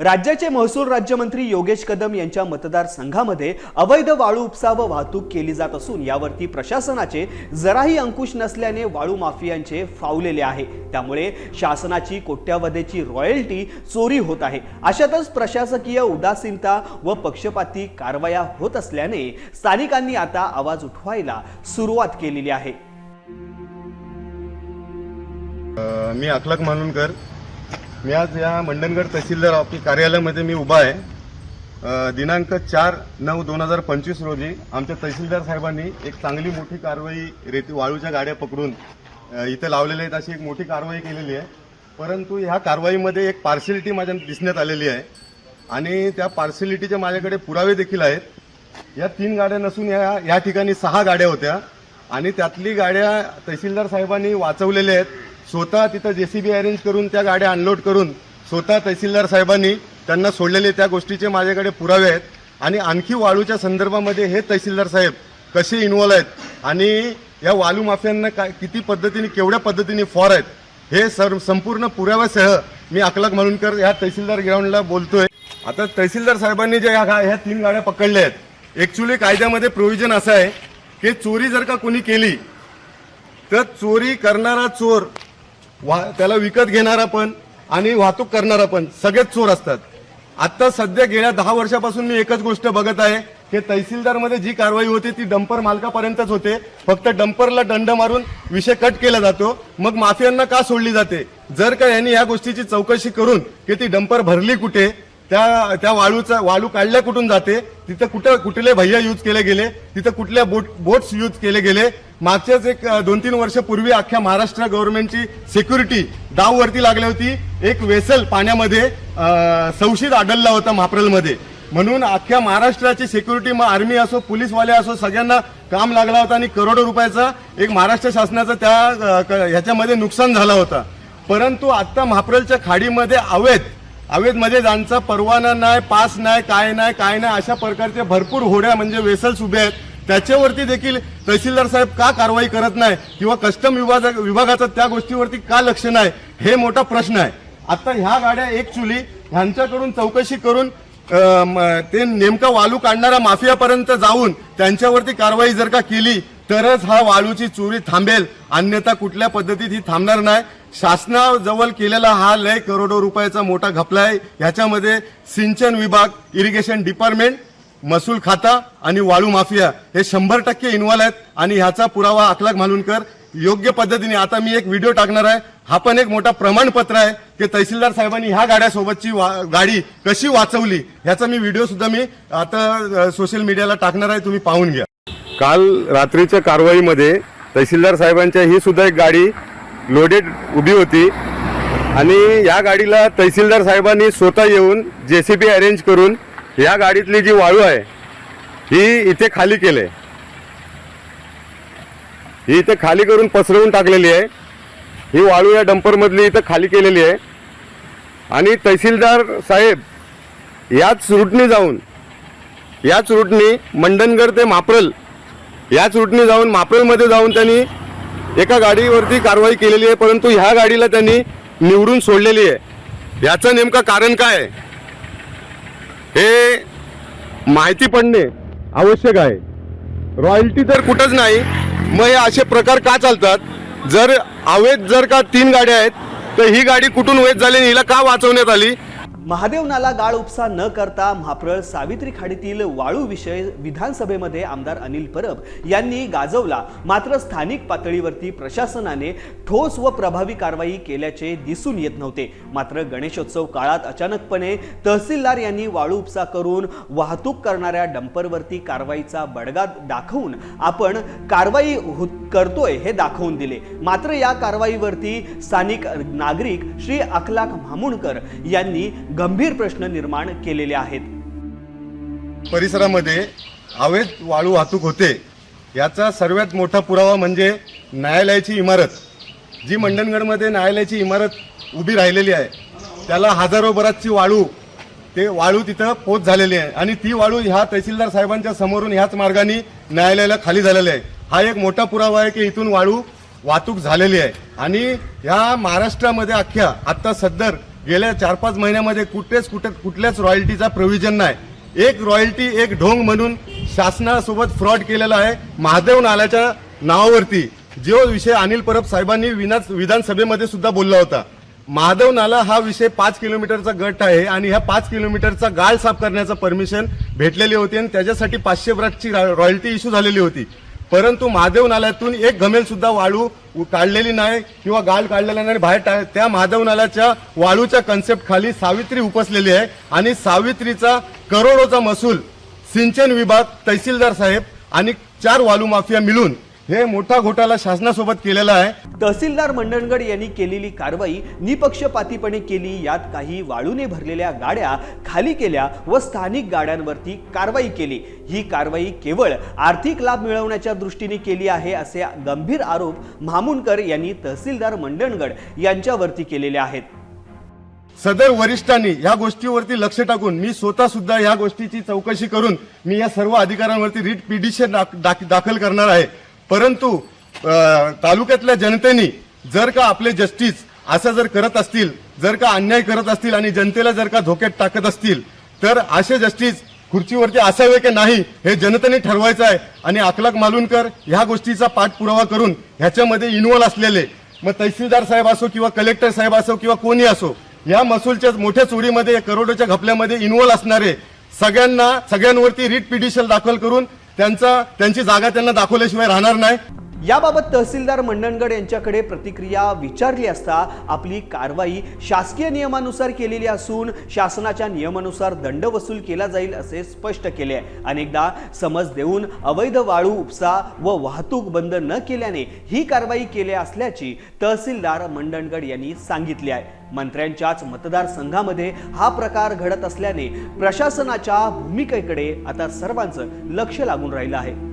राज्याचे महसूल राज्यमंत्री योगेश कदम यांच्या मतदारसंघामध्ये अवैध वाळू उपसा व वाहतूक केली जात असून यावरती प्रशासनाचे जराही अंकुश नसल्याने वाळू माफियांचे फावलेले आहे. त्यामुळे शासनाची कोट्यावधीची रॉयल्टी चोरी होत आहे. अशातच प्रशासकीय उदासीनता व पक्षपाती कारवाया होत असल्याने स्थानिकांनी आता आवाज उठवायला सुरुवात केलेली आहे. मी अखलाक मानूनकर मी आज या मंडणगड तहसीलदार ऑफिस कार्यालयामध्ये मी उभा आहे. दिनांक चार नऊ दोन हजार पंचवीस रोजी आमच्या तहसीलदार साहेबांनी एक चांगली मोठी कारवाई रेती वाळूच्या गाड्या पकडून इथे लावलेल्या आहेत अशी एक मोठी कारवाई केलेली आहे. परंतु ह्या कारवाईमध्ये एक पार्सिलिटी माझ्या दिसण्यात आलेली आहे आणि त्या पार्सिलिटीचे माझ्याकडे पुरावे देखील आहेत. या तीन गाड्या नसून या या ठिकाणी सहा गाड्या होत्या आणि त्यातली गाड्या तहसीलदार साहेबांनी वाचवलेल्या आहेत. स्वतः तिथं जे सी बी अरेंज करून त्या गाड्या अनलोड करून स्वतः तहसीलदार साहेबांनी त्यांना सोडलेले त्या गोष्टीचे माझ्याकडे पुरावे आहेत. आणि आणखी वाळूच्या संदर्भामध्ये हे तहसीलदार साहेब कसे इन्व्हॉल्व आहेत आणि या वालू माफियांना काय किती पद्धतीने केवढ्या पद्धतीने फॉर आहेत हे सर संपूर्ण पुराव्यासह मी अकलक म्हणूनकर या तहसीलदार ग्राउंडला बोलतोय. आता तहसीलदार साहेबांनी ज्या ह्या ह्या तीन गाड्या पकडल्या आहेत ॲक्च्युली कायद्यामध्ये प्रोव्हिजन असं आहे की चोरी जर का कोणी केली तर चोरी करणारा चोर वा त्याला विकत घेणारा पण आणि वाहतूक करणारा पण सगळेच चोर असतात. आता सध्या गेल्या दहा वर्षापासून मी एकच गोष्ट बघत आहे की तहसीलदारमध्ये जी कारवाई होते ती डंपर मालकापर्यंतच होते. फक्त डंपरला दंड मारून विषय कट केला जातो. मग माफियांना का सोडली जाते? जर का यांनी या गोष्टीची चौकशी करून की ती डंपर भरली कुठे त्या त्या वाळूचा वाळू काढल्या कुठून जाते? तिथं कुठं कुठले भैया यूज केले गेले? तिथं कुठल्या बोट बोट्स यूज केले गेले? मागच्याच एक दोन तीन वर्षापूर्वी अख्ख्या महाराष्ट्र गव्हर्नमेंटची सिक्युरिटी दाववरती लागली होती. एक वेसल पाण्यामध्ये अ, संशयित आढळला होता माप्रलमध्ये म्हणून अख्ख्या महाराष्ट्राची सिक्युरिटी मग आर्मी असो पोलीसवाले असो सगळ्यांना काम लागला होता आणि करोडो रुपयाचा एक महाराष्ट्र शासनाचं त्या क- ह्याच्यामध्ये नुकसान झाला होता. परंतु आत्ता महाप्रलच्या खाडीमध्ये अवैध अवैध म्हणजे ज्यांचा परवाना नाही पास नाही काय नाही काय नाही अशा प्रकारचे भरपूर होड्या म्हणजे वेसल्स उभे आहेत. त्याच्यावरती देखील तहसीलदार साहेब का कारवाई करत नाही किंवा कस्टम विभाग विभागाचं त्या गोष्टीवरती का लक्ष नाही हे मोठा प्रश्न आहे. आता ह्या गाड्या एक चुली ह्यांच्याकडून चौकशी करून ते नेमका वालू काढणाऱ्या माफियापर्यंत जाऊन त्यांच्यावरती कारवाई जर का केली तरच हा वाळूची चोरी थांबेल. अन्यथा कुठल्या पद्धतीत ही थांबणार नाही. शासनाजवळ केलेला हा लय करोडो रुपयाचा मोठा घपला आहे. ह्याच्यामध्ये सिंचन विभाग इरिगेशन डिपार्टमेंट महसूल खाता आणि वाळू माफिया हे शंभर टक्के इन्व्हॉल्व आहेत. आणि ह्याचा पुरावा अखलाक मालुणकर योग्य पद्धतीने आता मी एक व्हिडिओ टाकणार आहे. हा पण एक मोठा प्रमाणपत्र आहे की तहसीलदार साहेबांनी ह्या गाड्यासोबतची वा- गाडी कशी वाचवली ह्याचा मी व्हिडिओ सुद्धा मी आता सोशल मीडियाला टाकणार आहे. तुम्ही पाहून घ्या. काल रात्रीच्या कारवाईमध्ये तहसीलदार साहेबांच्या ही सुद्धा एक गाडी लोडेड उभी होती. आणि या गाडीला तहसीलदार साहेबांनी स्वतः येऊन जे सी बी अरेंज करून या गाडीतली जी वाळू आहे ही इथे खाली केले ही इथे खाली करून पसरवून टाकलेली आहे. ही वाळू या डंपरमधली इथं खाली केलेली आहे. आणि तहसीलदार साहेब याच रूटने जाऊन याच रूटने मंडनगड ते माप्रल याच रूटने जाऊन माप्रलमध्ये जाऊन त्यांनी एका गाडीवरती कारवाई केलेली आहे परंतु ह्या गाडीला त्यांनी निवडून सोडलेली आहे. याचं नेमकं कारण काय हे माहिती पडणे आवश्यक आहे. रॉयल्टी तर कुठंच नाही. मग हे असे प्रकार का चालतात? जर अवैध जर का तीन गाड्या आहेत तर ही गाडी कुठून वैध झाली हिला का वाचवण्यात आली? महादेव नाला गाळ उपसा न करता म्हाप्रळ सावित्री खाडीतील वाळू विषय विधानसभेमध्ये आमदार अनिल परब यांनी गाजवला. मात्र स्थानिक पातळीवरती प्रशासनाने ठोस व प्रभावी कारवाई केल्याचे दिसून येत नव्हते. मात्र गणेशोत्सव काळात अचानकपणे तहसीलदार यांनी वाळू उपसा करून वाहतूक करणाऱ्या डंपरवरती कारवाईचा बडगा दाखवून आपण कारवाई करतोय हे दाखवून दिले. मात्र या कारवाईवरती स्थानिक नागरिक श्री अखलाक म्हामुणकर यांनी गंभीर प्रश्न निर्माण केलेले आहेत. परिसरामध्ये अवैध वाळू वाहतूक होते. याचा सर्वात मोठा पुरावा म्हणजे न्यायालयाची इमारत. जी मंडणगडमध्ये न्यायालयाची इमारत उभी राहिलेली आहे. त्याला हजारो बराचची वाळू ते वाळू तिथं पोच झालेली आहे. आणि ती वाळू ह्या तहसीलदार साहेबांच्या समोरून ह्याच मार्गाने न्यायालयाला खाली झालेली आहे. हा एक मोठा पुरावा आहे की इथून वाळू वाहतूक झालेली आहे. आणि ह्या महाराष्ट्रामध्ये अख्ख्या आत्ता सदर गेल्या चार पाच महिन्यामध्ये कुठेच कुठे कुठल्याच रॉयल्टीचा प्रोव्हिजन नाही. एक रॉयल्टी एक ढोंग म्हणून शासनासोबत फ्रॉड केलेला आहे महादेव नाल्याच्या नावावरती. जो विषय अनिल परब साहेबांनी विना- विधानसभेमध्ये सुद्धा बोलला होता. महादेव नाला हा विषय पाच किलोमीटरचा गट आहे आणि ह्या पाच किलोमीटरचा गाळ साफ करण्याचं परमिशन भेटलेली होती आणि त्याच्यासाठी पाचशे ब्रॅटची रॉयल्टी इश्यू झालेली होती. परंतु महादेव नाल्यातून एक घमेल सुद्धा वाळू काढलेली नाही किंवा गाळ काढलेला नाही बाहेर टाळ त्या महादेव नाल्याच्या वाळूच्या कन्सेप्ट खाली सावित्री उपसलेली आहे. आणि सावित्रीचा करोडोचा महसूल सिंचन विभाग तहसीलदार साहेब आणि चार वालू माफिया मिळून हे मोठा घोटाळा शासनासोबत केलेला आहे. तहसीलदार मंडणगड यांनी केलेली कारवाई निपक्षपातीपणे केली यात काही वाळूने भरलेल्या गाड्या खाली केल्या व स्थानिक गाड्यांवरती कारवाई केली. ही कारवाई केवळ आर्थिक लाभ मिळवण्याच्या दृष्टीने केली आहे असे गंभीर आरोप म्हामुणकर यांनी तहसीलदार मंडणगड यांच्यावरती केलेले आहेत. सदर वरिष्ठांनी या गोष्टीवरती लक्ष टाकून मी स्वतः सुद्धा या गोष्टीची चौकशी करून मी या सर्व अधिकाऱ्यांवरती रिट पिटिशन दाख- दाख- दाखल करणार आहे. परंतु तालुक्यातल्या जनतेने जर का आपले जस्टिस असं जर करत असतील जर का अन्याय करत असतील आणि जनतेला जर का धोक्यात टाकत असतील तर असे जस्टिस खुर्चीवरती असावे की नाही हे जनतेने ठरवायचं आहे. आणि अकलक मालुनकर ह्या गोष्टीचा पाठपुरावा करून ह्याच्यामध्ये इन्व्हॉल्व असलेले मग तहसीलदार साहेब असो किंवा कलेक्टर साहेब असो किंवा कोणी असो या महसूलच्या मोठ्या चोरीमध्ये करोडोच्या घपल्यामध्ये इन्व्हॉल्व असणारे सगळ्यांना सगळ्यांवरती रिट पिटिशन दाखल करून त्यांचा त्यांची जागा त्यांना दाखवल्याशिवाय राहणार नाही. याबाबत तहसीलदार मंडणगड यांच्याकडे प्रतिक्रिया विचारली असता आपली कारवाई शासकीय नियमानुसार केलेली असून शासनाच्या नियमानुसार दंड वसूल केला जाईल असे स्पष्ट केले आहे. अनेकदा समज देऊन अवैध वाळू उपसा व वाहतूक बंद न केल्याने ही कारवाई केली असल्याची तहसीलदार मंडणगड यांनी सांगितले आहे. मंत्र्यांच्याच मतदारसंघामध्ये हा प्रकार घडत असल्याने प्रशासनाच्या भूमिकेकडे आता सर्वांचं लक्ष लागून राहिलं आहे.